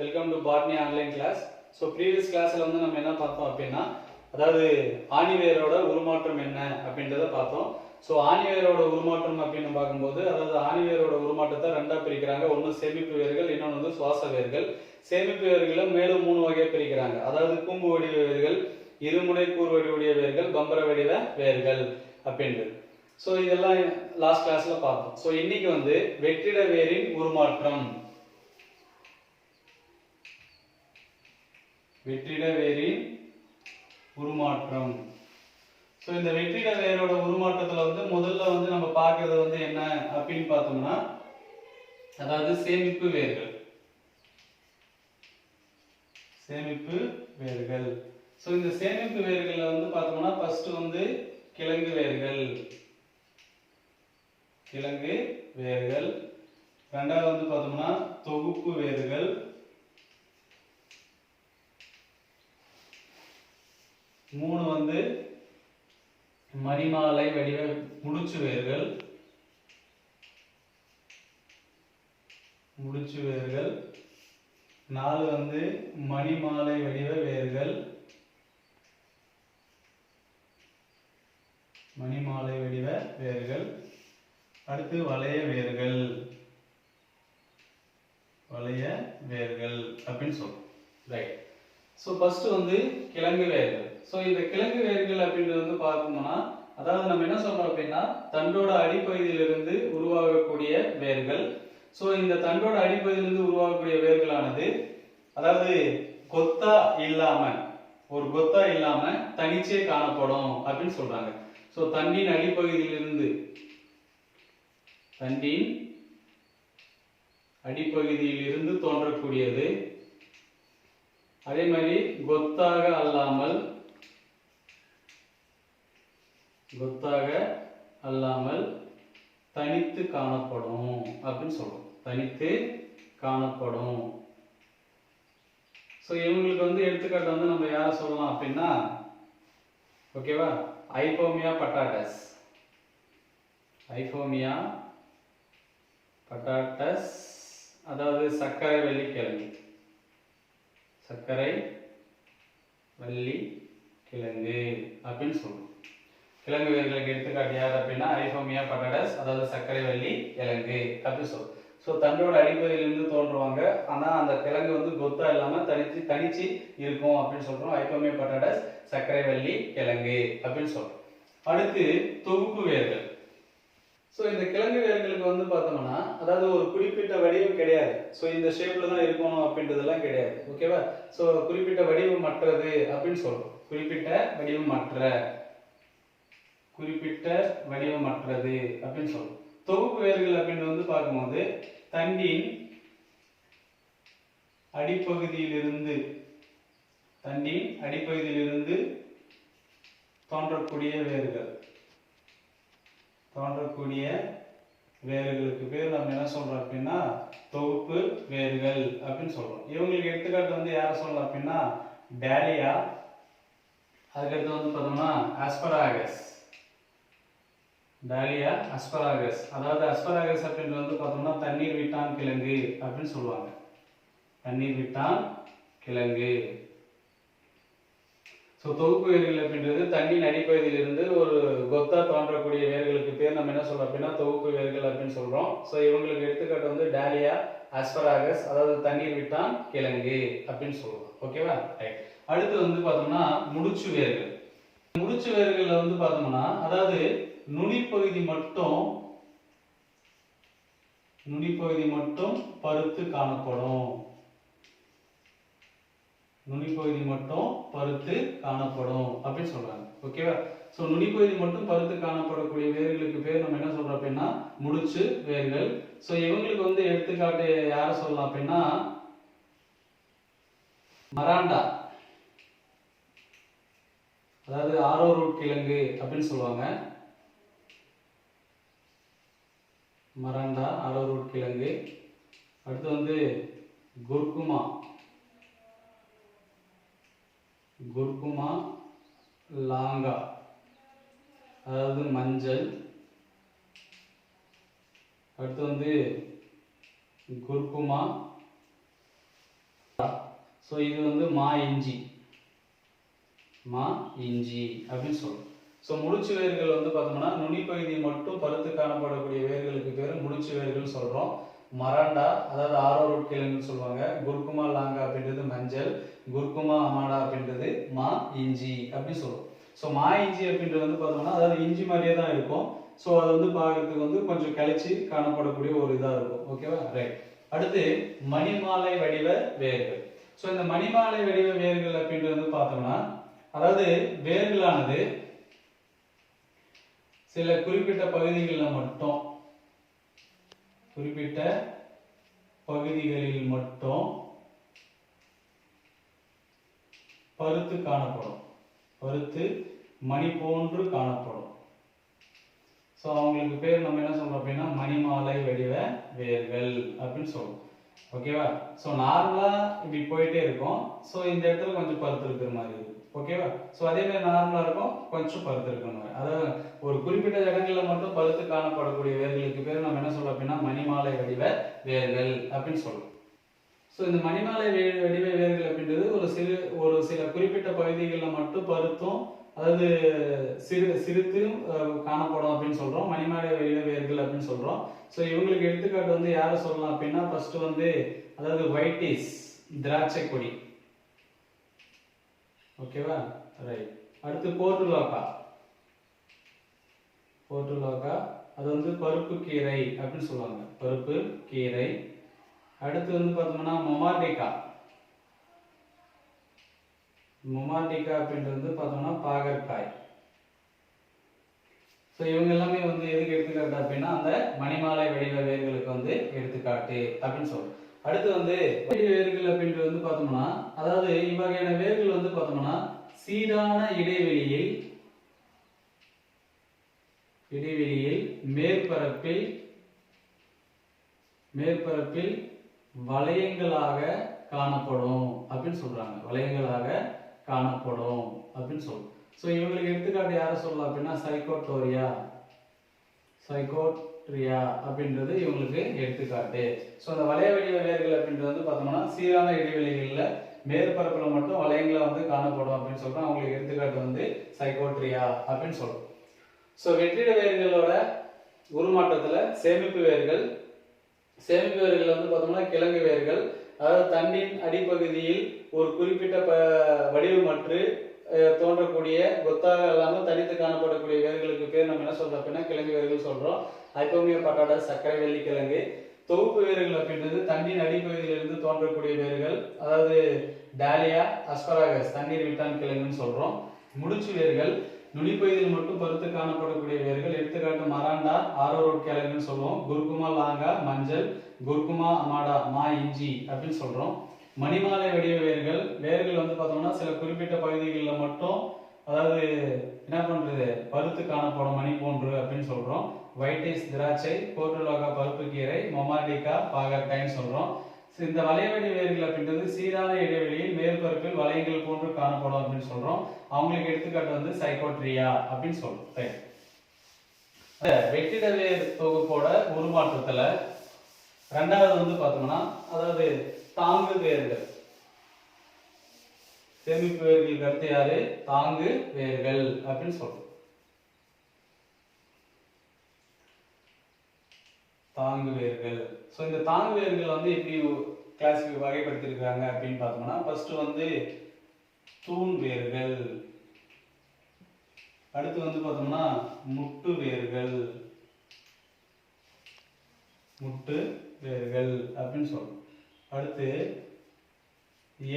Welcome to botany online class so previous கிளாஸில் வந்து நம்ம என்ன பார்த்தோம் அப்படின்னா அதாவது ஆணிவேரோட உருமாற்றம் என்ன அப்படின்றத பார்த்தோம். ஸோ ஆணிவேரோட உருமாற்றம் அப்படின்னு பார்க்கும்போது அதாவது ஆணிவேரோட உருமாற்றத்தை ரெண்டாக பிரிக்கிறாங்க. ஒன்று சேமிப்பு வேர்கள் இன்னொன்று வந்து சுவாச வேர்கள். சேமிப்பு வேர்களை மேலும் மூணு வகையாக பிரிக்கிறாங்க. அதாவது கூம்பு வடிவ வேர்கள் இருமுனை கூர் வடிவுடைய வேர்கள் பம்பர வடிவ வேர்கள் அப்படின்றது. ஸோ இதெல்லாம் லாஸ்ட் கிளாஸில் பார்த்தோம். ஸோ இன்னைக்கு வந்து வெற்றிட வேரின் உருமாற்றம். வெற்றிட வேரின் உருமாற்றம். ஸோ இந்த வெற்றிட வேரோட உருமாற்றத்தில் வந்து முதல்ல வந்து நம்ம பார்க்கறது வந்து என்ன அப்படின்னு பார்த்தோம்னா அதாவது சேமிப்பு வேர்கள். சேமிப்பு வேர்கள். ஸோ இந்த சேமிப்பு வேர்கள்ல வந்து பார்த்தோம்னா ஃபர்ஸ்ட் வந்து கிழங்கு வேர்கள். கிழங்கு வேர்கள். ரெண்டாவது வந்து பார்த்தோம்னா தொகுப்பு வேர்கள். மூணு வந்து மணிமாலை வடிவ முடிச்சு வேர்கள் முடிச்சு வேர்கள் நாலு வந்து மணிமாலை வடிவ வேர்கள். மணிமாலை வடிவ வேர்கள். அடுத்து வளைய வேர்கள். வளைய வேர்கள் அப்படின்னு சொல்றோம். ரைட் ஸோ ஃபர்ஸ்ட் வந்து கிழங்கு வேர்கள். ஸோ இந்த கிழங்கு வேர்கள் அப்படின்றது வந்து பார்த்தோம்னா அதாவது நம்ம என்ன சொல்றோம் அப்படின்னா தண்டோட அடிப்பகுதியிலிருந்து உருவாகக்கூடிய வேர்கள். ஸோ இந்த தண்டோட அடிப்பகுதியிலிருந்து உருவாகக்கூடிய வேர்களானது அதாவது கொத்தா இல்லாம ஒரு கொத்தா இல்லாம தனிச்சே காணப்படும் அப்படின்னு சொல்றாங்க. ஸோ தண்டின் அடிப்பகுதியிலிருந்து தண்டின் அடிப்பகுதியிலிருந்து தோன்றக்கூடியது அதே மாதிரி கொத்தாக அல்லாமல் கொத்தாக அல்லாமல் தனித்து காணப்படும் அப்படின்னு சொல்றோம். தனித்து காணப்படும். ஸோ இவங்களுக்கு வந்து எடுத்துக்காட்டு வந்து நம்ம யாரை சொல்லலாம் அப்படின்னா ஓகேவா ஐபோமியா பட்டாட்டஸ். ஐபோமியா பட்டாட்டஸ் அதாவது சர்க்கரை வெள்ளிக்கிழங்கு சர்க்கரை வள்ளி கிழங்கு அப்படின்னு சொல்லுவோம் கிழங்கு வேர்களுக்கு எடுத்துக்காட்டு யார் அப்படின்னா ஐஃபோமியா பட்டாடஸ் அதாவது சர்க்கரை வள்ளி கிழங்கு அப்படின்னு சொல் ஸோ தண்டோட அடிப்பகுதியிலிருந்து தோன்றுவாங்க. ஆனால் அந்த கிழங்கு வந்து கொத்தா இல்லாமல் தனிச்சு தனிச்சு இருக்கும் அப்படின்னு சொல்கிறோம் ஐஃபோமியா பட்டாடஸ் சர்க்கரை வள்ளி கிழங்கு அப்படின்னு சொல்கிறோம் அடுத்து தொகுப்பு வேர்கள். ஸோ இந்த கிழங்கு வேர்களுக்கு வந்து பார்த்தோம்னா அதாவது ஒரு குறிப்பிட்ட வடிவம் கிடையாது. ஸோ இந்த ஷேப்பில் தான் இருக்கணும் அப்படின்றதெல்லாம் கிடையாது. ஓகேவா ஸோ குறிப்பிட்ட வடிவம் மற்றது அப்படின்னு சொல்கிறோம் குறிப்பிட்ட வடிவம் மற்ற. குறிப்பிட்ட வடிவமற்றது அப்படின்னு சொல்றோம். தொகுப்பு வேர்கள் அப்படின்னு வந்து பார்க்கும்போது தண்டின் அடிப்பகுதியிலிருந்து தண்டின் அடிப்பகுதியிலிருந்து தோன்றக்கூடிய வேர்கள் தோன்றக்கூடிய வேர்களுக்கு பேர் நம்ம என்ன சொல்றோம் அப்படின்னா தொகுப்பு வேர்கள் அப்படின்னு சொல்றோம். இவங்களுக்கு எடுத்துக்காட்டு வந்து யாரை சொல்லலாம் அப்படின்னா டேலியா அதுக்கடுத்து வந்து பார்த்தோம்னா அஸ்பராகஸ். டாலியா அஸ்பராகஸ் அதாவது அஸ்பராகஸ் அப்படின்றது வந்து பார்த்தோம்னா தண்ணீர் விட்டான் கிழங்கு அப்படின்னு சொல்லுவாங்க. தண்ணீர் விட்டான் கிழங்கு. ஸோ தொகுப்பு வேர்கள் அப்படின்றது தண்ணியின் அடிப்பகுதியிலிருந்து ஒரு கொத்தா தோன்றக்கூடிய வேர்களுக்கு பேர் நம்ம என்ன சொல்றோம் அப்படின்னா தொகுப்பு வேர்கள் அப்படின்னு சொல்றோம். ஸோ இவங்களுக்கு எடுத்துக்காட்டு வந்து டாலியா அஸ்பராகஸ் அதாவது தண்ணீர் விட்டான் கிழங்கு அப்படின்னு சொல்லுவோம் ஓகேவா ரைட் அடுத்து வந்து பார்த்தோம்னா முடிச்சு வேர்கள். முடிச்சு வேர்களில் வந்து பார்த்தோம்னா அதாவது நுனிப்பகுதி மட்டும் நுனிப்பகுதி மட்டும் பருத்து காணப்படும். நுனிப்பகுதி மட்டும் பருத்து காணப்படும் அப்படின்னு சொல்றாங்க. ஓகேவா ஸோ நுனிப்பகுதி மட்டும் பருத்து காணப்படக்கூடிய வேர்களுக்கு பேர் நம்ம என்ன சொல்றோம் அப்படின்னா முடிச்சு வேர்கள். ஸோ இவங்களுக்கு வந்து எடுத்துக்காட்டு யாரை சொல்லலாம் அப்படின்னா மராண்டா. அதாவது ஆரோ ரூட் கிழங்கு அப்படின்னு சொல்லுவாங்க. மராண்டா ஆரோ கிழங்கு. அடுத்து வந்து குர்குமா. குர்குமா லாங்கா. அதாவது மஞ்சள். அடுத்து வந்து குர்குமா. ஸோ இது வந்து மா இஞ்சி. மா இஞ்சி அப்படின்னு சொல்லுவோம் ஸோ முடிச்சு வேர்கள் வந்து பார்த்தோம்னா நுனிப்பகுதி மட்டும் பருத்து காணப்படக்கூடிய வேர்களுக்கு பேர் வேர்கள் சொல்கிறோம் மராண்டா அதாவது ஆரோ ரூட் கிழங்குன்னு சொல்லுவாங்க. குர்குமா லாங்கா அப்படின்றது மஞ்சள் குர்குமா அமாடா அப்படின்றது மா இஞ்சி அப்படின்னு சொல்லுவோம் ஸோ மா இஞ்சி அப்படின்றது வந்து பார்த்தோம்னா அதாவது இஞ்சி மாதிரியே தான் இருக்கும். ஸோ அது வந்து பார்க்கறதுக்கு வந்து கொஞ்சம் கழிச்சு காணப்படக்கூடிய ஒரு இதாக இருக்கும். ஓகேவா ரைட் அடுத்து மணிமாலை வடிவ வேர்கள். ஸோ இந்த மணிமாலை வடிவ வேர்கள் அப்படின்றது வந்து பார்த்தோம்னா அதாவது வேர்களானது சில குறிப்பிட்ட பகுதிகளில் மட்டும் குறிப்பிட்ட பகுதிகளில் மட்டும் பருத்து காணப்படும். பருத்து மணி போன்று காணப்படும். ஸோ அவங்களுக்கு பேர் நம்ம என்ன சொல்றோம் அப்படின்னா மணிமாலை வடிவ வேர்கள் அப்படின்னு சொல்லுவோம் ஓகேவா? ஸோ நார்மலாக இப்படி போயிட்டே இருக்கும். ஸோ இந்த இடத்துல கொஞ்சம் பருத்து இருக்கிற மாதிரி இருக்கும். ஓகேவா? ஸோ அதே மாதிரி நார்மலாக இருக்கும். கொஞ்சம் பருத்து இருக்கிற மாதிரி. அதாவது ஒரு குறிப்பிட்ட இடங்களில் மட்டும் பருத்து காணப்படக்கூடிய வேர்களுக்கு பேர் நம்ம என்ன சொல்றோம் அப்படின்னா மணிமாலை வடிவ வேர்கள் அப்படின்னு சொல்லுவோம் ஸோ இந்த மணிமாலை வடிவ வேர்கள் அப்படின்றது ஒரு சிறு ஒரு சில குறிப்பிட்ட பகுதிகளில் மட்டும் பருத்தும் அதாவது சிறு சிறுத்தும் காணப்படும் அப்படின்னு சொல்றோம். மணிமாலை வடிவ வேர்கள் அப்படின்னு சொல்றோம். ஸோ இவங்களுக்கு எடுத்துக்காட்டு வந்து யாரை சொல்லலாம் அப்படின்னா ஃபர்ஸ்ட் வந்து அதாவது வைட்டிஸ் திராட்சை கொடி. ஓகேவா ரைட் அடுத்து போர்ட்டுலாக்கா போர்ட்டுலாக்கா அது வந்து பருப்பு கீரை அப்படின்னு சொல்லுவாங்க. பருப்பு கீரை. அடுத்து வந்து பார்த்தோம்னா மொமாட்டிக்கா மொமாட்டிக்கா அப்படின்றது வந்து பார்த்தோம்னா பாகற்காய். ஸோ இவங்க எல்லாமே வந்து எதுக்கு எடுத்துக்காட்டு அப்படின்னா அந்த மணிமாலை வடிவ வேர்களுக்கு வந்து எடுத்துக்காட்டு அப்படின்னு சொல்லுவோம் அடுத்து வந்து வடிவ வேர்கள் அப்படின்ட்டு வந்து பார்த்தோம்னா அதாவது இவ்வகையான வேர்கள் வந்து பார்த்தோம்னா சீரான இடைவெளியில் இடைவெளியில் மேற்பரப்பில் மேற்பரப்பில் வளையங்களாக காணப்படும் அப்படின்னு சொல்றாங்க. வளையங்களாக காணப்படும் அப்படின்னு சொல்றோம். ஸோ இவங்களுக்கு எடுத்துக்காட்டு யாரை சொல்லலாம் அப்படின்னா சைக்கோட்டோரியா சைக்கோட்ரியா அப்படின்றது இவங்களுக்கு எடுத்துக்காட்டு. ஸோ அந்த வளைய வடிவ வேர்கள் அப்படின்றது வந்து பார்த்தோம்னா சீரான இடைவெளிகளில் மேற்பரப்பில் மட்டும் வளையங்களை வந்து காணப்படும் அப்படின்னு சொல்கிறோம் அவங்களுக்கு எடுத்துக்காட்டு வந்து சைக்கோட்ரியா அப்படின்னு சொல்கிறோம் ஸோ வெற்றிட வேர்களோட உருமாற்றத்தில் சேமிப்பு வேர்கள். சேமிப்பு வேர்கள் வந்து பார்த்தோம்னா கிழங்கு வேர்கள். அதாவது தண்டின் அடிப்பகுதியில் ஒரு குறிப்பிட்ட ப வடிவமற்று தோன்றக்கூடிய கொத்தாக இல்லாமல் தனித்து காணப்படக்கூடிய வேர்களுக்கு பேர் நம்ம என்ன சொல்றோம் அப்படின்னா கிழங்கு வேர்கள் சொல்றோம். ஐப்போமிய பட்டாடா சர்க்கரை வெள்ளி கிழங்கு. தொகுப்பு வேர்கள் அப்படின்றது தண்ணீர் அடிப்பகுதியிலிருந்து தோன்றக்கூடிய வேர்கள். அதாவது டாலியா அஸ்பராகஸ் தண்ணீர் விட்டான் கிழங்குன்னு சொல்றோம். முடிச்சு வேர்கள். நுனிப்பகுதியில் மட்டும் பருத்து காணப்படக்கூடிய வேர்கள். எடுத்துக்காட்டு மராண்டா ஆரோரோட் கிழங்குன்னு சொல்லுவோம். குர்குமா லாங்கா மஞ்சள் குர்குமா அமாடா மா இஞ்சி அப்படின்னு சொல்றோம். மணிமாலை வடிவ வேர்கள் வேர்கள் வந்து பார்த்தோம்னா சில குறிப்பிட்ட பகுதிகளில் மட்டும் அதாவது என்ன பண்றது? பருத்து காணப்படும் மணி போன்று அப்படின்னு சொல்றோம். வைட்டிஸ் திராட்சை போர்டுலோகா பருப்பு கீரை மொமாடிகா பாகற்காய்ன்னு சொல்றோம். இந்த வளைவடி வேர்கள் அப்படின்றது சீரான இடைவெளியில் மேற்பரப்பில் வளையங்கள் போன்று காணப்படும் அப்படின்னு சொல்றோம். அவங்களுக்கு எடுத்துக்காட்டு வந்து சைக்கோட்ரியா அப்படின்னு சொல்றோம். Right. வெற்றிட வேர் தொகுப்போட உருமாற்றத்துல ரெண்டாவது வந்து பார்த்தோம்னா அதாவது தாங்கு வேர்கள். சேமிப்பு வேர்கள் கருத்து யாரு? தாங்கு வேர்கள் அப்படின்னு சொல்றோம். தாங்கு வேர்கள். ஸோ இந்த தாங்கு வேர்கள் வந்து எப்படி கிளாஸ்க்கு வகைப்படுத்திருக்காங்க அப்படின்னு பார்த்தோம்னா ஃபர்ஸ்ட் வந்து தூண் வேர்கள். அடுத்து வந்து பார்த்தோம்னா முட்டு வேர்கள். முட்டு வேர்கள் அப்படின்னு சொல்றோம். அடுத்து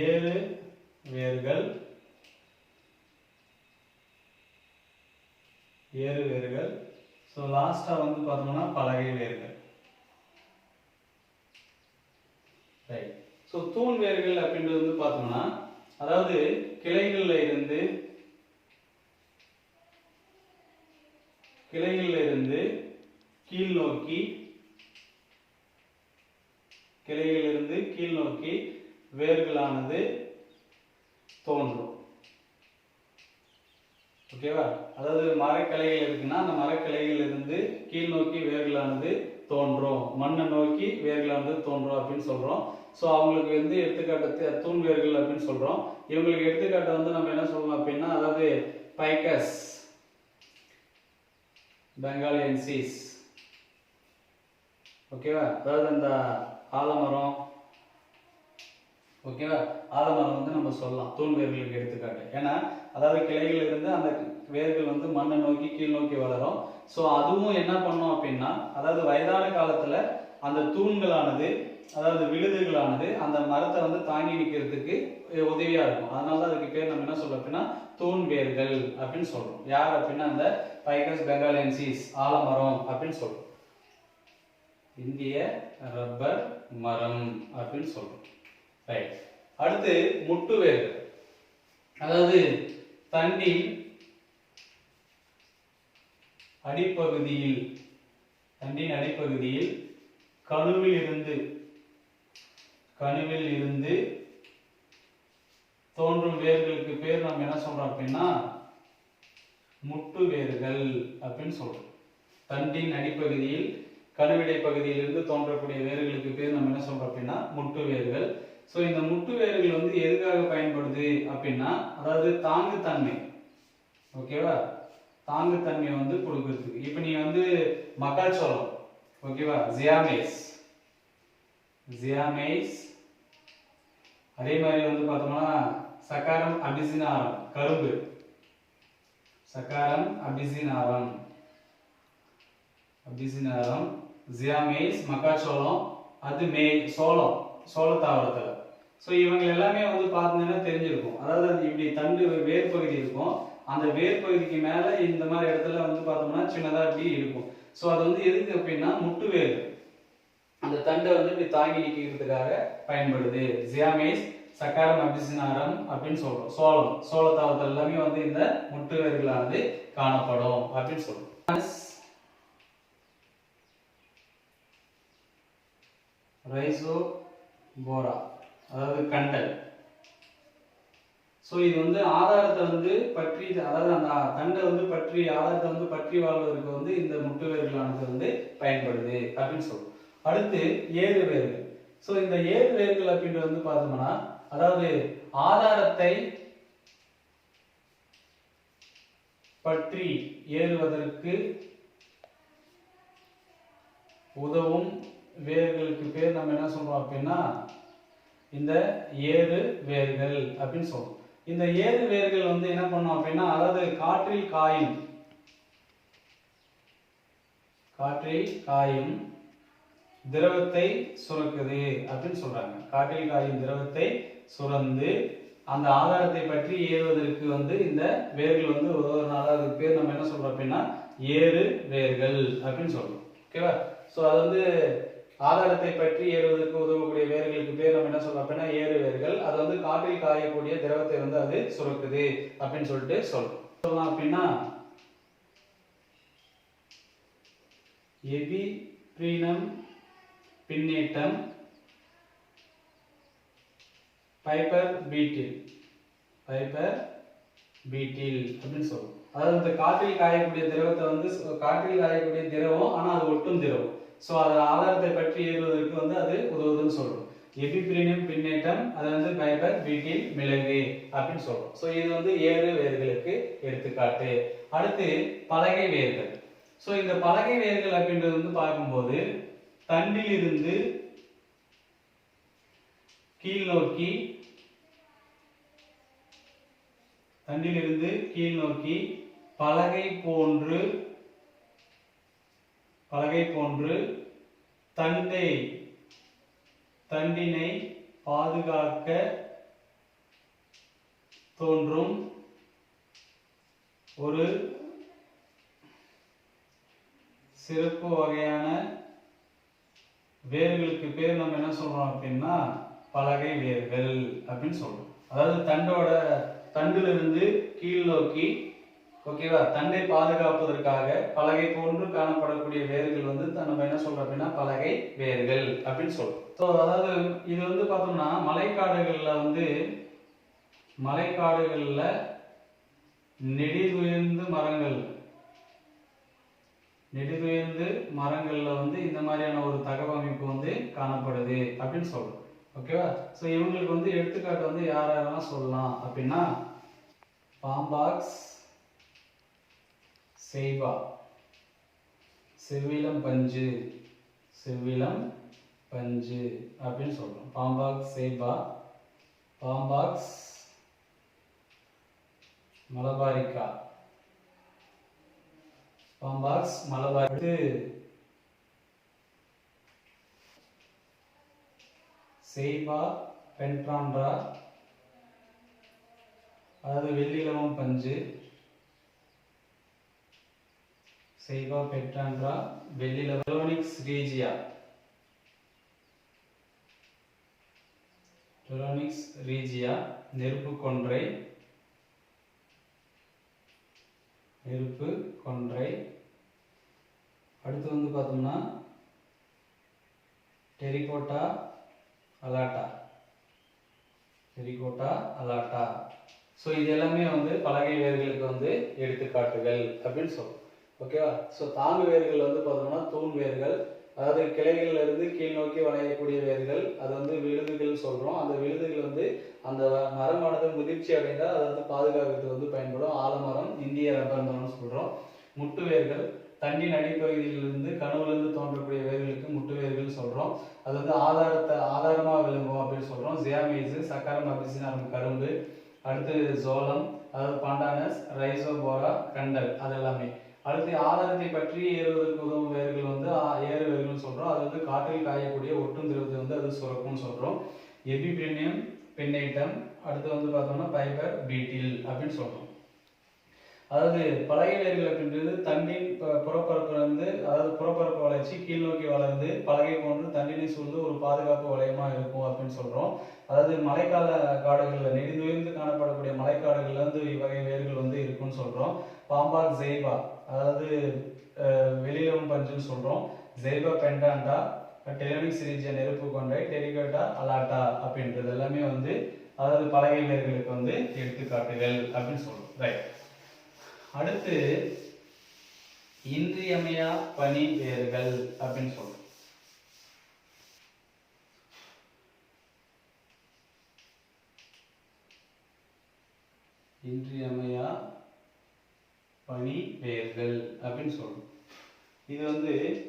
ஏழு வேர்கள். ஏழு வேர்கள். ஸோ லாஸ்ட்டாக வந்து பார்த்தோம்னா பலகை வேர்கள். ரைட் ஸோ தூண் வேர்கள் அப்படின்றது வந்து பார்த்தோம்னா அதாவது கிளைகளில் இருந்து கிளைகளில் இருந்து கீழ் நோக்கி கிளையிலிருந்து கீழ் நோக்கி வேர்களானது தோன்றும். ஓகேவா அதாவது மரக்கிளைகள் இருக்குன்னா அந்த மரக்கிளைகள் இருந்து கீழ் நோக்கி வேர்களானது தோன்றும். மண்ணை நோக்கி வேர்களானது தோன்றும் அப்படின்னு சொல்றோம். ஸோ அவங்களுக்கு வந்து எடுத்துக்காட்டு தூண் வேர்கள் அப்படின்னு சொல்றோம். இவங்களுக்கு எடுத்துக்காட்டை வந்து நம்ம என்ன சொல்லலாம் அப்படின்னா அதாவது பைக்கஸ் பெங்காலியன்சிஸ் ஓகேவா அதாவது அந்த ஆலமரம். ஓகேவா ஆலமரம் வந்து நம்ம சொல்லலாம். தூண் வேர்களுக்கு எடுத்துக்காட்டு. ஏன்னா அதாவது கிளைகள் இருந்து அந்த வேர்கள் வந்து மண்ணை நோக்கி கீழ் நோக்கி வளரும். ஸோ அதுவும் என்ன பண்ணும் அப்படின்னா அதாவது வயதான காலத்துல அந்த தூண்களானது அதாவது விழுதுகளானது அந்த மரத்தை வந்து தாங்கி நிற்கிறதுக்கு உதவியா இருக்கும். அதனால தான் அதுக்கு பேர் நம்ம என்ன சொல்றோம் அப்படின்னா தூண் வேர்கள் அப்படின்னு சொல்றோம். யார் அப்படின்னா அந்த பைக்கஸ் பெங்காலியன்சிஸ் ஆலமரம் அப்படின்னு சொல்றோம். இந்திய ரப்பர் மரம் அப்படின்னு சொல்றோம். ரைட் அடுத்து முட்டு வேர்கள். அதாவது தண்டின் அடிப்பகுதியில் தண்டின் அடிப்பகுதியில் கணுவில் இருந்து கணுவில் இருந்து தோன்றும் வேர்களுக்கு பேர் நம்ம என்ன சொல்றோம் அப்படின்னா முட்டு வேர்கள் அப்படின்னு சொல்றோம். தண்டின் அடிப்பகுதியில் கணுவிடை பகுதியிலிருந்து தோன்றக்கூடிய வேர்களுக்கு பேர் நம்ம என்ன சொல்றோம் அப்படின்னா முட்டு வேர்கள். ஸோ இந்த முட்டு வேர்கள் வந்து எதுக்காக பயன்படுது அப்படின்னா அதாவது தாங்குத்தன்மை. ஓகேவா தாங்குத்தன்மையை வந்து கொடுக்கறதுக்கு. இப்போ நீ வந்து மக்காச்சோளம் ஓகேவா ஜியாமேஸ் ஜியாமேஸ் அதே மாதிரி வந்து பார்த்தோம்னா சக்காரம் அபிசினாரம் கரும்பு. சக்காரம் அபிசினாரம். அபிசினாரம். ஜியாமேஸ் மக்காச்சோளம் அது மே சோளம் சோள தாவரத்தில் ஸோ இவங்க எல்லாமே வந்து பார்த்தீங்கன்னா தெரிஞ்சிருக்கும். அதாவது அது இப்படி தண்டு வேர் பகுதி இருக்கும். அந்த வேர் பகுதிக்கு மேலே இந்த மாதிரி இடத்துல வந்து பார்த்தோம்னா சின்னதாக இப்படி இருக்கும். ஸோ அது வந்து எதுக்கு அப்படின்னா முட்டு வேர். அந்த தண்டை வந்து இப்படி தாங்கி நிற்கிறதுக்காக பயன்படுது. ஜியாமேஸ் சக்காரம் அபிசினாரம் அப்படின்னு சொல்றோம். சோளம் சோள தாவரத்தில் எல்லாமே வந்து இந்த முட்டு வேர்களானது காணப்படும் அப்படின்னு சொல்றோம். ரைசோ போரா அதாவது கண்டல். ஸோ இது வந்து ஆதாரத்தை வந்து பற்றி அதாவது அந்த தண்டை வந்து பற்றி ஆதாரத்தை வந்து பற்றி வாழ்வதற்கு வந்து இந்த முட்டுவேர்களானது வந்து பயன்படுது அப்படின்னு சொல்றோம். அடுத்து ஏறு வேர்கள். ஸோ இந்த ஏறு வேர்கள் அப்படின்றது வந்து பார்த்தோம்னா அதாவது ஆதாரத்தை பற்றி ஏறுவதற்கு உதவும் வேர்களுக்கு பேர் நம்ம என்ன சொல்றோம் அப்படின்னா இந்த ஏறு வேர்கள் அப்படின்னு சொல்றோம். இந்த ஏறு வேர்கள் வந்து என்ன பண்ணோம் அப்படின்னா அதாவது காற்றில் காயும். காற்றில் காயும் திரவத்தை சுரக்குது அப்படின்னு சொல்றாங்க. காற்றில் காயும் திரவத்தை சுரந்து அந்த ஆதாரத்தை பற்றி ஏறுவதற்கு வந்து இந்த வேர்கள் வந்து ஒரு அதுக்கு பேர் நம்ம என்ன சொல்றோம் அப்படின்னா ஏறு வேர்கள் அப்படின்னு சொல்றோம். ஓகேவா ஸோ அது வந்து ஆதாரத்தை பற்றி ஏறுவதற்கு உதவக்கூடிய வேர்களுக்கு பேர் நம்ம என்ன சொல்றோம் அப்படின்னா ஏறு வேர்கள். அது வந்து காற்றில் காயக்கூடிய திரவத்தை வந்து அது சுரக்குது அப்படின்னு சொல்லிட்டு சொல்றோம். சொல்லலாம் அப்படின்னா எபி பிரீனம் பின்னேட்டம் பைப்பர் பீட்டில் பைப்பர் பீட்டில் அப்படின்னு சொல்லுவோம் அதாவது இந்த காற்றில் காயக்கூடிய திரவத்தை வந்து காற்றில் காயக்கூடிய திரவம் ஆனால் அது ஒட்டும் திரவம். ஸோ அது ஆதாரத்தை பற்றி ஏறுவதற்கு வந்து அது உதவுதுன்னு சொல்கிறோம் எபிபிரீனியம் பின்னேற்றம் அது வந்து பைபர் வீட்டில் மிளகு அப்படின்னு சொல்றோம். ஸோ இது வந்து ஏறு வேர்களுக்கு எடுத்துக்காட்டு. அடுத்து பலகை வேர்கள். ஸோ இந்த பலகை வேர்கள் அப்படின்றது வந்து பார்க்கும்போது தண்டிலிருந்து கீழ் நோக்கி தண்டிலிருந்து கீழ் நோக்கி பலகை போன்று பலகை போன்று தண்டை தண்டினை பாதுகாக்க தோன்றும் ஒரு சிறப்பு வகையான வேர்களுக்கு பேர் நம்ம என்ன சொல்றோம் அப்படின்னா பலகை வேர்கள் அப்படின்னு சொல்றோம். அதாவது தண்டோட தண்டிலிருந்து கீழ் நோக்கி ஓகேவா? தன்னை பாதுகாப்பதற்காக பலகை போன்று காணப்படக்கூடிய வேர்கள் வந்து நம்ம என்ன சொல்றோம் அப்படின்னா பலகை வேர்கள் அப்படின்னு சொல்றோம். ஸோ அதாவது இது வந்து பார்த்தோம்னா மலைக்காடுகள்ல வந்து மலைக்காடுகள்ல நெடிதுயர்ந்து மரங்கள் நெடுதுயர்ந்து மரங்கள்ல வந்து இந்த மாதிரியான ஒரு தகவமைப்பு வந்து காணப்படுது அப்படின்னு சொல்றோம். ஓகேவா? ஸோ இவங்களுக்கு வந்து எடுத்துக்காட்டு வந்து யார் யாரெல்லாம் சொல்லலாம் அப்படின்னா பாம்பாக்ஸ் செய்வா. செவ்விலம் பஞ்சு. செவ்விலம் பஞ்சு அப்படின்னு சொல்கிறோம் பாம்பாக்ஸ் சேவா பாம்பாக்ஸ் மலபாரிக்கா. பாம்பாக்ஸ் மலபாரி செய்வா பென்ட்ரான்ரா அதாவது வெள்ளிலவம் பஞ்சு. செய்வா பெட்ரான்ட்ரா வெள்ளிலவனிக்ஸ் ரீஜியா. டெரோனிக்ஸ் ரீஜியா நெருப்பு கொன்றை. நெருப்பு கொன்றை. அடுத்து வந்து பார்த்தோம்னா டெரிகோட்டா அலாட்டா. டெரிகோட்டா அலாட்டா. ஸோ இது எல்லாமே வந்து பலகை வேர்களுக்கு வந்து எடுத்துக்காட்டுகள் அப்படின்னு சொல்லுவோம் ஓகேவா ஸோ தாங்கு வேர்கள் வந்து பார்த்தோம்னா தூண் வேர்கள். அதாவது கிளைகள்ல இருந்து கீழ் நோக்கி வளையக்கூடிய வேர்கள். அது வந்து விழுதுகள் சொல்றோம். அந்த விழுதுகள் வந்து அந்த மரமானது முதிர்ச்சி அடைந்தால் அதை வந்து பாதுகாக்கிறதுக்கு வந்து பயன்படும். ஆலமரம் இந்திய ரப்பர் மரம்னு சொல்றோம். முட்டு வேர்கள். தண்ணின் அடிப்பகுதியிலிருந்து கனவுலேருந்து தோன்றக்கூடிய வேர்களுக்கு முட்டு வேர்கள் சொல்றோம். அது வந்து ஆதாரத்தை ஆதாரமாக விளங்கும் அப்படின்னு சொல்றோம். ஜியாமேசு சக்கரம் அபிசினாரம் கரும்பு. அடுத்து சோளம் அதாவது பாண்டானஸ் ரைசோபோரா கண்டல். அது எல்லாமே அடுத்து ஆதாரத்தை பற்றி ஏறுவதற்கு உதவும் வேர்கள் வந்து ஏறு வேர்கள்னு சொல்றோம். அது வந்து காற்றில் காயக்கூடிய ஒட்டும் திரவத்தை வந்து அது சுரக்கும்னு சொல்றோம். எபிபிரினியம் பென்னைட்டம் அடுத்து வந்து பார்த்தோம்னா பைபர் பீட்டில் அப்படின்னு சொல்றோம். அதாவது பழைய வேர்கள் அப்படின்றது தண்டின் புறப்பரப்பு வந்து அதாவது புறப்பரப்பு வளர்ச்சி கீழ் நோக்கி வளர்ந்து பலகை போன்று தண்டினை சூழ்ந்து ஒரு பாதுகாப்பு வளையமா இருக்கும் அப்படின்னு சொல்றோம். அதாவது மழைக்கால காடுகள்ல நெடுந்துயர்ந்து காணப்படக்கூடிய மழைக்காடுகள்ல இருந்து இவ்வகை வேர்கள் வந்து இருக்கும்னு சொல்றோம். பாம்பாக் ஜெய்பா அதாவது அஹ், பஞ்சுன்னு சொல்றோம். ஜெய்ப பெண்டாண்டா டெலினிக் சிரிஜிய நெருப்பு கொண்டை டெலிகோட்டா அலாட்டா அப்படின்றது எல்லாமே வந்து அதாவது பழகை வேர்களுக்கு வந்து எடுத்துக்காட்டுகள் அப்படின்னு சொல்றோம். ரைட் அடுத்து இன்றியமையா பனி வேர்கள் அப்படின்னு சொல்றோம். இன்றியமையா பனி பெயர்கள் அப்படின்னு சொல்றோம். இது வந்து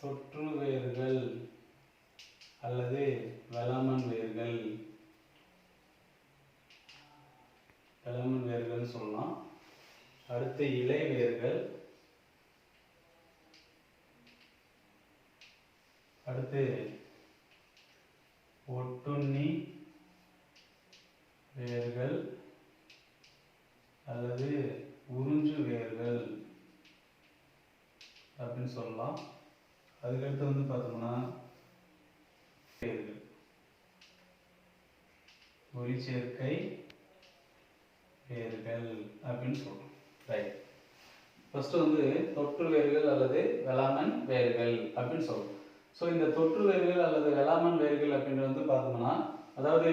தொற்று வேர்கள் அல்லது வெளாமன் வேர்கள். வெளாமன் வேர்கள் சொல்லலாம். அடுத்து இலை வேர்கள். அடுத்து ஒட்டுண்ணி வேர்கள் அல்லது உறிஞ்சு வேர்கள் அப்படின்னு சொல்லலாம். அதுக்கடுத்து வந்து பார்த்தோம்னா வேர்கள். ஒளிச்சேர்க்கை வேர்கள் அப்படின்னு சொல்றோம் ரைட் ஃபர்ஸ்ட் வந்து தொற்று வேர்கள் அல்லது வெளாமன் வேர்கள் அப்படின்னு சொல்றோம் ஸோ இந்த தொற்று வேர்கள் அல்லது வெளாமன் வேர்கள் அப்படின்றது வந்து பார்த்தோம்னா அதாவது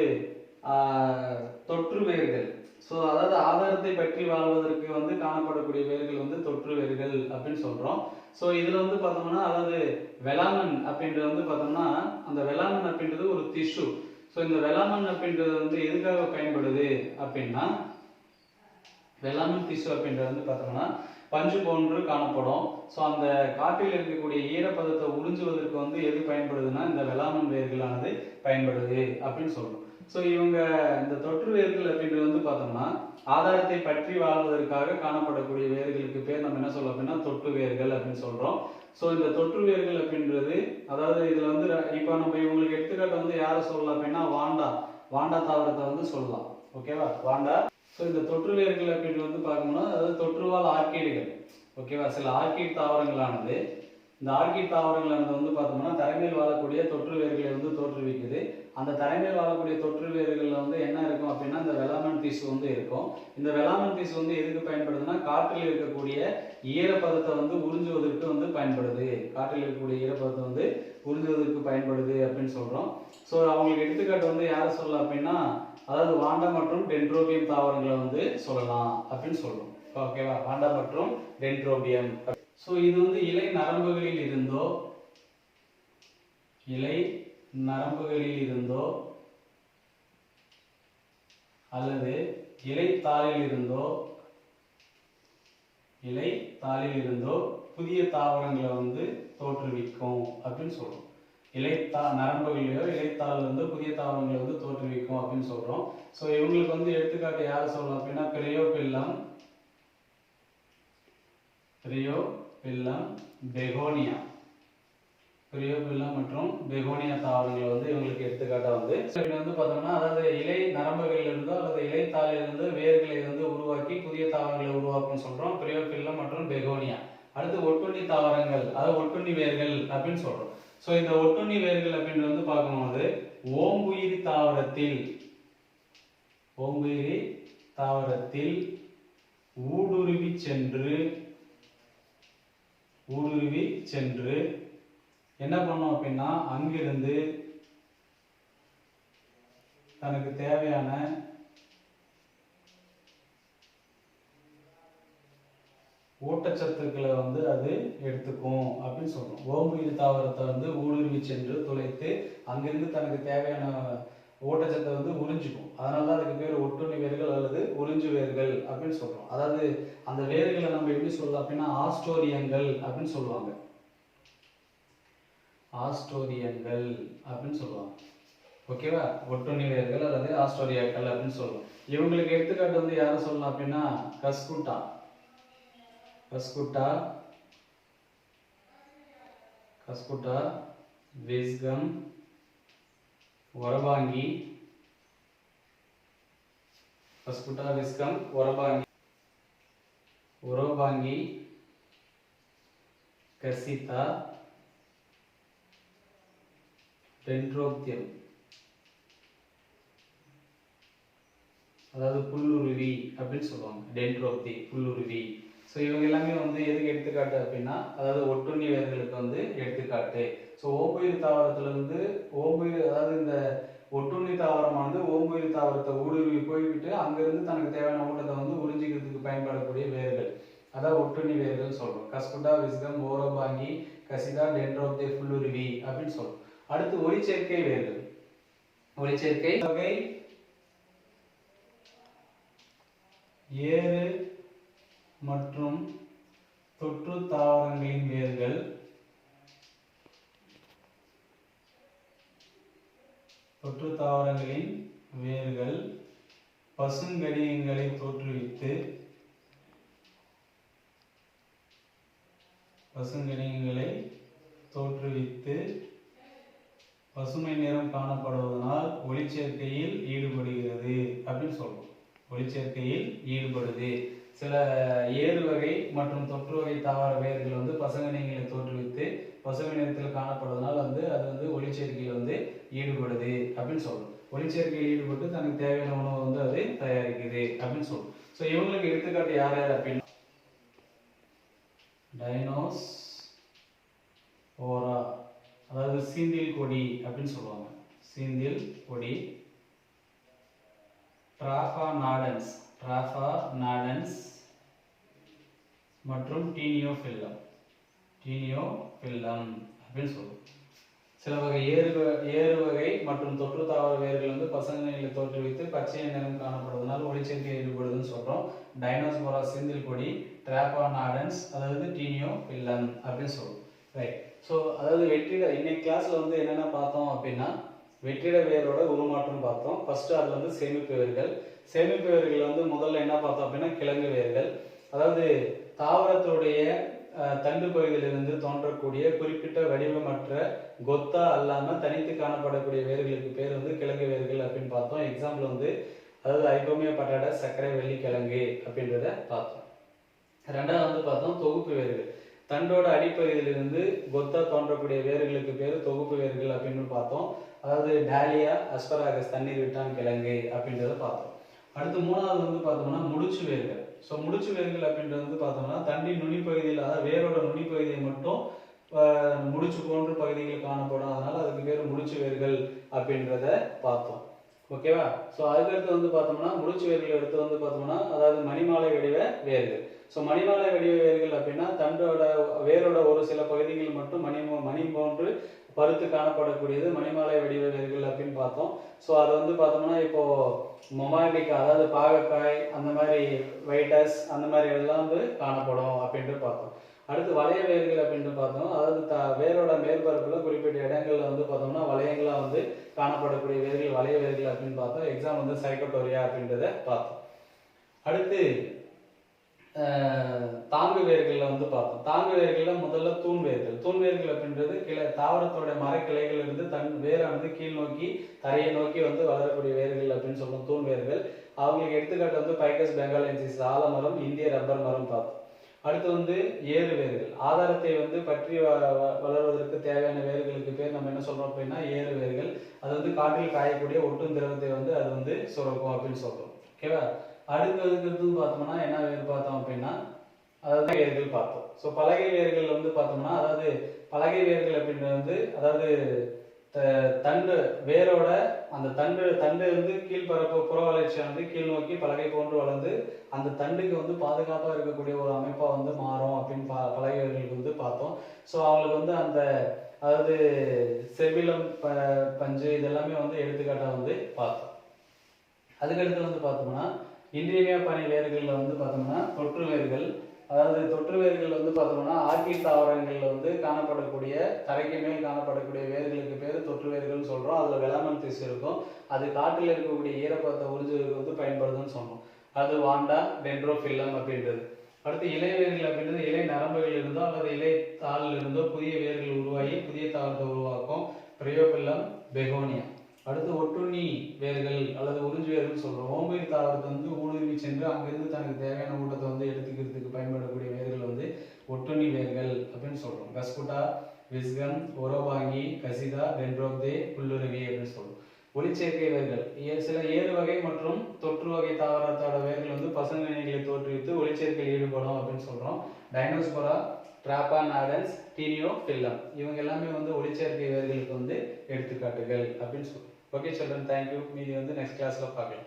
தொற்று வேர்கள். ஸோ அதாவது ஆதாரத்தை பற்றி வாழ்வதற்கு வந்து காணப்படக்கூடிய வேர்கள் வந்து தொற்று வேர்கள் அப்படின்னு சொல்கிறோம் ஸோ இதில் வந்து பார்த்தோம்னா அதாவது வெளாமன் அப்படின்றது வந்து பார்த்தோம்னா அந்த வெளாமன் அப்படின்றது ஒரு திஷு ஸோ இந்த வெளாமன் அப்படின்றது வந்து எதுக்காக பயன்படுது அப்படின்னா வெள்ளாமன் திஷு அப்படின்றது வந்து பார்த்தோம்னா பஞ்சு போன்று காணப்படும். ஸோ அந்த காற்றில் இருக்கக்கூடிய ஈரப்பதத்தை உறிஞ்சுவதற்கு வந்து எது பயன்படுதுன்னா இந்த வெளாமன் வேர்களானது பயன்படுது அப்படின்னு சொல்றோம். ஸோ இவங்க இந்த தொற்று வேர்கள் அப்படின்றது வந்து பார்த்தோம்னா ஆதாரத்தை பற்றி வாழ்வதற்காக காணப்படக்கூடிய வேர்களுக்கு பேர் நம்ம என்ன சொல்ல அப்படின்னா தொற்று வேர்கள் அப்படின்னு சொல்றோம். ஸோ இந்த தொற்று வேர்கள் அப்படின்றது அதாவது இதுல வந்து இப்போ நம்ம இவங்களுக்கு எடுத்துக்காட்டு வந்து யாரை சொல்லலாம் அப்படின்னா வாண்டா வாண்டா தாவரத்தை வந்து சொல்லலாம். ஓகேவா வாண்டா. ஸோ இந்த தொற்று வேர்கள் அப்படின்றது வந்து பார்க்கணும்னா அதாவது தொற்றுவால் ஆர்கீடுகள். ஓகேவா? சில ஆர்கிட் தாவரங்களானது இந்த ஆர்கிட் தாவரங்களானது வந்து பார்த்தோம்னா தலைமையில் வாழக்கூடிய தொற்று வேர்களை வந்து தோற்றுவிக்குது. அந்த தலைமையில் வாழக்கூடிய தொற்று வேர்களில் வந்து என்ன இருக்கும் அப்படின்னா இந்த வெளாமன் திசு வந்து இருக்கும். இந்த வெளாமன் திசு வந்து எதுக்கு பயன்படுதுன்னா காற்றில் இருக்கக்கூடிய ஈரப்பதத்தை வந்து உறிஞ்சுவதற்கு வந்து பயன்படுது. காற்றில் இருக்கக்கூடிய ஈரப்பதத்தை வந்து உறிஞ்சுவதற்கு பயன்படுது அப்படின்னு சொல்கிறோம் ஸோ அவங்களுக்கு எடுத்துக்காட்டு வந்து யாரை சொல்லலாம் அப்படின்னா அதாவது வாண்டா மற்றும் டென்ட்ரோபியம் தாவரங்களை வந்து சொல்லலாம் அப்படின்னு சொல்கிறோம் ஓகேவா வாண்டா மற்றும் டென்ட்ரோபியம். ஸோ இது வந்து இலை நரம்புகளில் இருந்தோ இலை நரம்புகளில் இருந்தோ அல்லது இலை தாளில் இருந்தோ இலை தாளில் இருந்தோ புதிய தாவரங்களை வந்து தோற்றுவிக்கும் அப்படின்னு சொல்றோம். இலைத்தா நரம்புகளையோ இலைத்தாள் வந்து புதிய தாவரங்களை வந்து தோற்றுவிக்கும் அப்படின்னு சொல்றோம். ஸோ இவங்களுக்கு வந்து எடுத்துக்காட்டு யார் சொல்லலாம் அப்படின்னா பெரியோ பில்லம் பெகோனியா. பிரியோபில்லம் மற்றும் பெகோனியா தாவரங்கள் வந்து இவங்களுக்கு எடுத்துக்காட்டா வந்து. ஸோ இது வந்து பார்த்தோம்னா அதாவது இலை நரம்புகளில் இருந்தோ அல்லது இலை தாளிலிருந்து வேர்களை வந்து உருவாக்கி புதிய தாவரங்களை உருவாக்கும்னு சொல்றோம். பிரியோபில்லம் மற்றும் பெகோனியா. அடுத்து ஒட்டுண்ணி தாவரங்கள் அதாவது ஒட்டுண்ணி வேர்கள் அப்படின்னு சொல்றோம். ஸோ இந்த ஒட்டுண்ணி வேர்கள் அப்படின்னு வந்து பார்க்கும்போது ஓம்புயிரி தாவரத்தில் ஓம்புயிரி தாவரத்தில் ஊடுருவி சென்று ஊடுருவி சென்று என்ன பண்ணோம் அப்படின்னா அங்கிருந்து தனக்கு தேவையான ஊட்டச்சத்துக்களை வந்து அது எடுத்துக்கும் அப்படின்னு சொல்றோம். ஓம்புயிர் தாவரத்தை வந்து ஊடுருவி சென்று துளைத்து அங்கிருந்து தனக்கு தேவையான ஊட்டச்சத்தை வந்து உறிஞ்சிக்கும். அதனால தான் அதுக்கு பேர் ஒட்டுண்ணி வேர்கள் அல்லது உறிஞ்சு வேர்கள் அப்படின்னு சொல்றோம். அதாவது அந்த வேர்களை நம்ம எப்படி சொல்லலாம் அப்படின்னா ஆஸ்டோரியங்கள் அப்படின்னு சொல்லுவாங்க. ஆஸ்டோரியங்கள் அப்படின்னு சொல்லுவாங்க. ஓகேவா ஒட்டுண்ணி வேர்கள் அல்லது ஆஸ்டோரியாக்கள் அப்படின்னு சொல்லுவோம் இவங்களுக்கு எடுத்துக்காட்டு வந்து யாரை சொல்லலாம் அப்படின்னா கஸ்குட்டா. கஸ்குட்டா கஸ்குட்டா விஸ்கம் ஒரபாங்கி கஸ்குட்டா விஸ்கம் ஒரபாங்கி ஒரோபாங்கி கசிதா டென்ட்ரோப்தியம் அதாவது புல்லுருவி அப்படின்னு சொல்லுவாங்க. டென்ட்ரோப்தி புல்லுருவி ஸோ இவங்க எல்லாமே வந்து எதுக்கு எடுத்துக்காட்டு அப்படின்னா அதாவது ஒட்டுண்ணி வேர்களுக்கு வந்து எடுத்துக்காட்டு. ஸோ ஓம்புயிர் தாவரத்துல இருந்து ஓம்புயிர் அதாவது இந்த ஒட்டுண்ணி தாவரமானது ஓம்புயிர் தாவரத்தை ஊடுருவி போய்விட்டு அங்கிருந்து தனக்கு தேவையான ஊட்டத்தை வந்து உறிஞ்சிக்கிறதுக்கு பயன்படக்கூடிய வேர்கள். அதான் ஒட்டுண்ணி வேர்கள் சொல்றோம். கஸ்குட்டா விஸ்கம் ஓரோபாங்கி கசிதா டென்ட்ரோப்தே புல்லுருவி அப்படின்னு சொல்றோம். அடுத்து ஒளிச்சேர்க்கை வேர்கள். ஒளிச்சேர்க்கை வகை ஏழு மற்றும் தொற்று தாவரங்களின் வேர்கள். தொற்று தாவரங்களின் வேர்கள் பசுங்கடியங்களை தோற்றுவித்து பசுங்கடியங்களை தோற்றுவித்து பசுமை நிறம் காணப்படுவதனால் ஒளிச்சேர்க்கையில் ஈடுபடுகிறது அப்படின்னு சொல்றோம். ஒளிச்சேர்க்கையில் ஈடுபடுது. சில ஏறு வகை மற்றும் தொற்று வகை தாவர வேர்கள் வந்து பசுங்கனிகளை தோற்றுவித்து பசுமை நிறத்தில் காணப்படுவதனால் வந்து அது வந்து ஒளிச்சேர்க்கையில் வந்து ஈடுபடுது அப்படின்னு சொல்லணும் ஒளிச்சேர்க்கையில் ஈடுபட்டு தனக்கு தேவையான உணவு வந்து அது தயாரிக்குது அப்படின்னு சொல்லணும் ஸோ இவங்களுக்கு எடுத்துக்காட்டு யார் யார் அப்படின்னா டைனோஸ் ஓரா அதாவது சீந்தில் கொடி அப்படின்னு சொல்லுவாங்க. சீந்தில் கொடி ட்ராஃபா நாடன்ஸ். ராஃபா நாடன்ஸ் மற்றும் டீனியோ ஃபில்லம். டீனியோ ஃபில்லம் அப்படின்னு சொல்லுவோம் சில வகை ஏறு ஏறு வகை மற்றும் தொற்று தாவர வேர்கள் வந்து பசங்களை தோற்றுவித்து பச்சை நிறம் காணப்படுவதனால் ஒளிச்சேர்க்கை ஈடுபடுதுன்னு சொல்கிறோம் டைனோஸ்போரா செந்தில் கொடி ட்ராப்பா நாடன்ஸ் அதாவது டீனியோ ஃபில்லம் அப்படின்னு சொல்லுவோம் ரைட் ஸோ அதாவது வெற்றிட இன்னைக்கு கிளாஸில் வந்து என்னென்ன பார்த்தோம் அப்படின்னா வெற்றிட வேரோட உருமாற்றம் பார்த்தோம். ஃபர்ஸ்ட் அதில் வந்து சேமிப்பு வேர்கள். சேமிப்பு வேர்கள் வந்து முதல்ல என்ன பார்த்தோம் அப்படின்னா கிழங்கு வேர்கள். அதாவது தாவரத்துடைய தண்டு பகுதியிலிருந்து தோன்றக்கூடிய குறிப்பிட்ட வடிவமற்ற கொத்தா அல்லாமல் தனித்து காணப்படக்கூடிய வேர்களுக்கு பேர் வந்து கிழங்கு வேர்கள் அப்படின்னு பார்த்தோம். எக்ஸாம்பிள் வந்து அதாவது ஐபோமியா பட்டாடா சர்க்கரை வெள்ளி கிழங்கு அப்படின்றத பார்த்தோம். ரெண்டாவது வந்து பார்த்தோம் தொகுப்பு வேர்கள். தண்டோட அடிப்பகுதியிலிருந்து கொத்தா தோன்றக்கூடிய வேர்களுக்கு பேர் தொகுப்பு வேர்கள் அப்படின்னு பார்த்தோம். அதாவது டாலியா அஸ்பராகஸ் தண்ணீர் விட்டான் கிழங்கு அப்படின்றத பார்த்தோம். அடுத்து மூணாவது வந்து பார்த்தோம்னா முடிச்சு வேர்கள். ஸோ முடிச்சு வேர்கள் அப்படின்றது வந்து பார்த்தோம்னா தண்ணி நுனி பகுதியில் அதாவது வேரோட நுனி பகுதியை மட்டும் முடிச்சு போன்ற பகுதிகள் காணப்படும். அதனால அதுக்கு பேர் முடிச்சு வேர்கள் அப்படின்றத பார்த்தோம். ஓகேவா ஸோ அதுக்கடுத்து வந்து பார்த்தோம்னா முடிச்சு வேர்கள் எடுத்து வந்து பார்த்தோம்னா அதாவது மணிமாலை வடிவ வேர்கள். ஸோ மணிமாலை வடிவ வேர்கள் அப்படின்னா தண்டோட வேரோட ஒரு சில பகுதிகள் மட்டும் மணி மணி போன்று பருத்து காணப்படக்கூடியது மணிமாலை வடிவ வேர்கள் அப்படின்னு பார்த்தோம். ஸோ அது வந்து பார்த்தோம்னா இப்போ மொமாட்டிக் அதாவது பாகக்காய் அந்த மாதிரி வைட்டஸ் அந்த மாதிரி எல்லாம் வந்து காணப்படும் அப்படின்ட்டு பார்த்தோம். அடுத்து வளைய வேர்கள் அப்படின்ட்டு பார்த்தோம். அதாவது த வேரோட மேற்பரப்பில் குறிப்பிட்ட இடங்களில் வந்து பார்த்தோம்னா வளையங்களாக வந்து காணப்படக்கூடிய வேர்கள் வளைய வேர்கள் அப்படின்னு பார்த்தோம். எக்ஸாம் வந்து சைக்கோட்டோரியா அப்படின்றத பார்த்தோம். அடுத்து தாங்கு வேர்களில் வந்து பார்த்தோம். தாங்கு வேர்களில் முதல்ல தூண் வேர்கள். தூண் வேர்கள் அப்படின்றது கிளை தாவரத்தோட மரக்கிளைகள் இருந்து தன் வேரானது கீழ் நோக்கி தரையை நோக்கி வந்து வளரக்கூடிய வேர்கள் அப்படின்னு சொல்லுவோம் தூண் வேர்கள். அவங்களுக்கு எடுத்துக்காட்டு வந்து பைக்கஸ் பெங்காலென்சிஸ் ஆலமரம் இந்திய ரப்பர் மரம் பார்த்தோம். அடுத்து வந்து ஏறு வேர்கள். ஆதாரத்தை வந்து பற்றி வ- வ- வளர்வதற்கு தேவையான வேர்களுக்கு பேர் நம்ம என்ன சொல்றோம் அப்படின்னா ஏறு வேர்கள். அது வந்து காற்றில் காயக்கூடிய ஒட்டும் திரவத்தை வந்து அது வந்து சுரக்கும் அப்படின்னு சொல்றோம். ஓகேவா அடுக்கு அடுத்து பார்த்தோம்னா என்ன வேறு பார்த்தோம் அப்படின்னா அதாவது வேர்கள் பார்த்தோம். ஸோ பலகை வேர்கள் வந்து பார்த்தோம்னா அதாவது பலகை வேர்கள் அப்படின்றது வந்து அதாவது த- தண்டு வேரோட அந்த தண்டு தண்டு வந்து கீழ்பரப்பு புற வளர்ச்சியானது கீழ் நோக்கி பலகை போன்று வளர்ந்து அந்த தண்டுக்கு வந்து பாதுகாப்பாக இருக்கக்கூடிய ஒரு அமைப்பாக வந்து மாறும் அப்படின்னு பா பலகை வேர்களுக்கு வந்து பார்த்தோம். ஸோ அவங்களுக்கு வந்து அந்த அதாவது செவிலம் ப பஞ்சு இதெல்லாமே வந்து எடுத்துக்காட்டாக வந்து பார்த்தோம். அதுக்கடுத்து வந்து பார்த்தோம்னா இன்றியமையா பனி வேர்களில் வந்து பார்த்தோம்னா தொற்று வேர்கள். அதாவது தொற்று வேர்கள் வந்து பார்த்தோம்னா ஆர்கிட் தாவரங்களில் வந்து காணப்படக்கூடிய தரைக்கு மேல் காணப்படக்கூடிய வேர்களுக்கு பேர் தொற்று வேர்கள்னு சொல்கிறோம் அதில் வெளாமல் திசு இருக்கும். அது காட்டில் இருக்கக்கூடிய ஈரப்பதத்தை உறிஞ்சுவதற்கு வந்து பயன்படுதுன்னு சொன்னோம் அது வாண்டா டென்ட்ரோஃபில்லம் அப்படின்றது. அடுத்து இலை வேர்கள் அப்படின்றது இலை நரம்புகள் இருந்தோ அல்லது இலை தாளில் இருந்தோ புதிய வேர்கள் உருவாகி புதிய தாவரத்தை உருவாக்கும். Bryophyllum Begonia. அடுத்து ஒட்டுண்ணி வேர்கள் அல்லது உறிஞ்சு வேர்கள் சொல்றோம். ஓம்பயிர் தாவரத்தை வந்து ஊடுருவி சென்று அங்கிருந்து தனக்கு தேவையான ஊட்டத்தை வந்து எடுத்துக்கிறதுக்கு பயன்படக்கூடிய வேர்கள் வந்து ஒட்டுண்ணி வேர்கள் அப்படின்னு சொல்றோம். கஸ்குட்டா விஸ்கம் ஒரோபாங்கி கசிதா வென்ரோக்தே புல்லுருவி அப்படின்னு சொல்றோம். ஒளிச்சேர்க்கை வேர்கள். ஏ- சில ஏறு வகை மற்றும் தொற்று வகை தாவரத்தோட வேர்கள் வந்து பசங்கணிகளை தோற்றுவித்து ஒளிச்சேர்க்கையில் ஈடுபடும் அப்படின்னு சொல்றோம். டைனோஸ்போரா ட்ராப்பா நாடன்ஸ் டீனியோ ஃபில்லம் இவங்க எல்லாமே வந்து ஒளிச்சேர்க்கை வேர்களுக்கு வந்து எடுத்துக்காட்டுகள் அப்படின்னு சொல்றோம். ஓகே சில்ட்ரன் தேங்க்யூ மீதி வந்து நெக்ஸ்ட் கிளாஸ்ல பார்க்கலாம்.